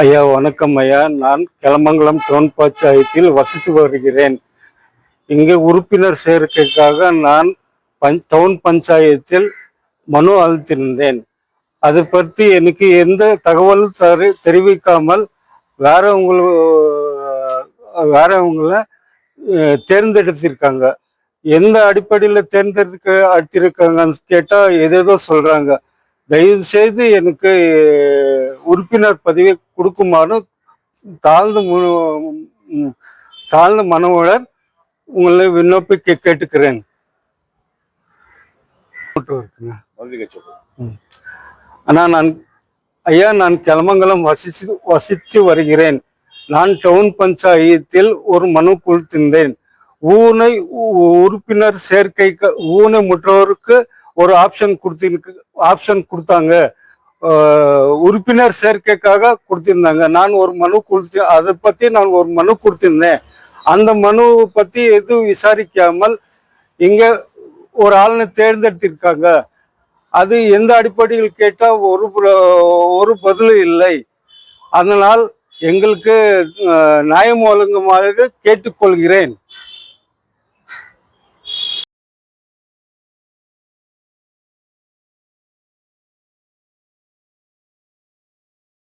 ஐயா வணக்கம் ஐயா. நான் கிளமங்கலம் டவுன் பஞ்சாயத்தில் வசித்து வருகிறேன். இங்கே உறுப்பினர் சேர்க்கைக்காக நான் பஞ் டவுன் பஞ்சாயத்தில் மனு அளித்திருந்தேன். அதை பற்றி எனக்கு எந்த தகவல் தரு தெரிவிக்காமல் வேறவங்கள வேறவங்கள தேர்ந்தெடுத்திருக்காங்க. எந்த அடிப்படையில் தேர்ந்தெடுக்க அடுத்திருக்காங்கன்னு கேட்டால் எதேதோ சொல்கிறாங்க தயவு செய்து எனக்கு உறுப்பினர் பதவியை கொடுக்குமாறு தாழ்ந்த தாழ்ந்த மனவுடன் உங்களை விண்ணப்பிக்க கேட்டுக்கிறேன். அண்ணா நான் ஐயா நான் கிளமங்கலம் வசித்து வசித்து வருகிறேன். நான் டவுன் பஞ்சாயத்தில் ஒரு மனு கொடுத்திருந்தேன். ஊனை உறுப்பினர் சேர்க்கை ஊனை முற்றோருக்கு ஒரு ஆப்ஷன் கொடுத்திருக்கு ஆப்ஷன் கொடுத்தாங்க. உறுப்பினர் சேர்க்கைக்காக கொடுத்திருந்தாங்க. நான் ஒரு மனு கொடுத்து அதை பத்தி நான் ஒரு மனு கொடுத்திருந்தேன். அந்த மனு பத்தி எதுவும் விசாரிக்காமல் இங்க ஒரு ஆளுனை தேர்ந்தெடுத்திருக்காங்க. அது எந்த அடிப்படையில் கேட்டால் ஒரு ஒரு பதிலும் இல்லை. அதனால் எங்களுக்கு அஹ், நியாயம் வழங்குமாறு கேட்டுக்கொள்கிறேன்.